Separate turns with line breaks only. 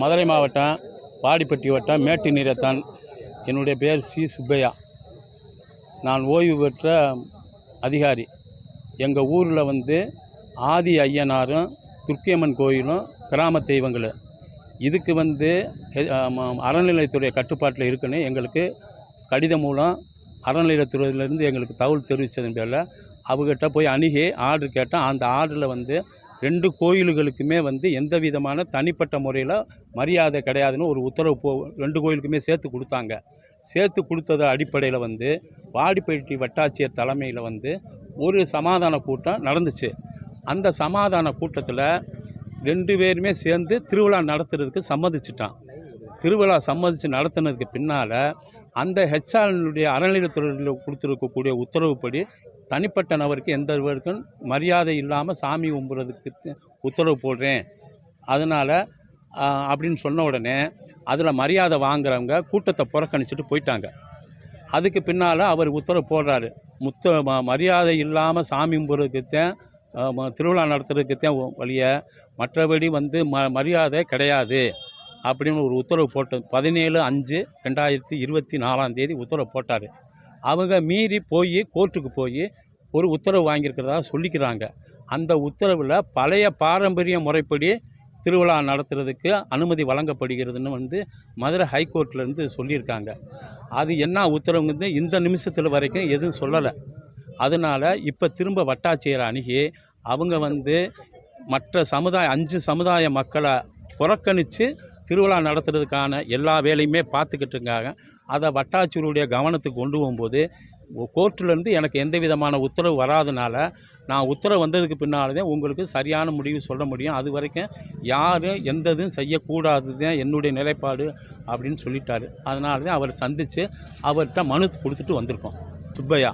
மதுரை மாவட்டம் வாடிப்பட்டி வட்டம் மேட்டு நீரத்தான். என்னுடைய பேர் சி. சுப்பையா. நான் ஓய்வு பெற்ற அதிகாரி. எங்கள் ஊரில் வந்து ஆதி ஐயனாரும் துர்க்கியம்மன் கோயிலும் கிராம தெய்வங்களும் இதுக்கு வந்து அறநிலையத்துடைய அறநிலையத்துறை கட்டுப்பாட்டில் இருக்குன்னு எங்களுக்கு கடிதம் மூலம் அறநிலையத்துறையிலேருந்து எங்களுக்கு தகவல் தெரிவித்ததன் பேரில் அவங்ககிட்ட போய் அணுகி ஆர்டர் கேட்டால் அந்த ஆர்டரில் வந்து ரெண்டு கோயில்களுக்குமே வந்து எந்த விதமான தனிப்பட்ட முறையில் மரியாதை கிடையாதுன்னு ஒரு உத்தரவு போ ரெண்டு கோயிலுக்குமே சேர்த்து கொடுத்தாங்க. சேர்த்து கொடுத்தது அடிப்படையில் வந்து வாடிப்பட்டி வட்டாட்சியர் தலைமையில் வந்து ஒரு சமாதான கூட்டம் நடந்துச்சு. அந்த சமாதான கூட்டத்தில் ரெண்டு பேருமே சேர்ந்து திருவிழா நடத்துறதுக்கு சம்மதிச்சிட்டான். திருவிழா சம்மதித்து நடத்தினதுக்கு பின்னால் அந்த ஹெச்ஆர்னுடைய அறநிலையத்துறையில் கொடுத்துருக்கக்கூடிய உத்தரவுப்படி தனிப்பட்ட நபருக்கு எந்த ஒருவருக்கும் மரியாதை இல்லாமல் சாமி கும்புறதுக்கு உத்தரவு போடுறேன். அதனால் அப்படின்னு சொன்ன உடனே அதில் மரியாதை வாங்குறவங்க கூட்டத்தை புறக்கணிச்சிட்டு போயிட்டாங்க. அதுக்கு பின்னால் அவர் உத்தரவு போடுறாரு. முத்த ம மரியாதை இல்லாமல் சாமி கும்புறதுக்குத்தான் திருவிழா நடத்துறதுக்குத்தான் வழிய மற்றபடி வந்து ம மரியாதை கிடையாது. அப்படின்னு ஒரு உத்தரவு போட்டு பதினேழு அஞ்சு ரெண்டாயிரத்தி இருபத்தி நாலாம் தேதி உத்தரவு போட்டார். அவங்க மீறி போய் கோர்ட்டுக்கு போய் ஒரு உத்தரவு வாங்கியிருக்கிறதா சொல்லிக்கிறாங்க. அந்த உத்தரவில் பழைய பாரம்பரிய முறைப்படி திருவிழா நடத்துறதுக்கு அனுமதி வழங்கப்படுகிறதுன்னு வந்து மதுரை ஹைகோர்ட்லேருந்து சொல்லியிருக்காங்க. அது என்ன உத்தரவுங்கிறது இந்த நிமிஷத்தில் வரைக்கும் எதுவும் சொல்லலை. அதனால் இப்போ திரும்ப வட்டாட்சியரை அணுகி அவங்க வந்து மற்ற சமுதாய அஞ்சு சமுதாய மக்களை புறக்கணித்து திருவிழா நடத்துறதுக்கான எல்லா வேலையுமே பார்த்துக்கிட்டு இருக்காங்க அதை வட்டாட்சியருடைய கவனத்துக்கு கொண்டு போகும்போது கோர்ட்டிலேருந்து எனக்கு எந்த விதமான உத்தரவு வராதனால நான் உத்தரவு வந்ததுக்கு பின்னால் தான் உங்களுக்கு சரியான முடிவு சொல்ல முடியும். அது வரைக்கும் யாரும் எந்த இதுவும் செய்யக்கூடாது தான் என்னுடைய நிலைப்பாடு அப்படின்னு சொல்லிட்டாரு. அதனால தான் அவரை சந்தித்து அவர்கிட்ட மனு கொடுத்துட்டு வந்திருக்கோம். சுப்பையா.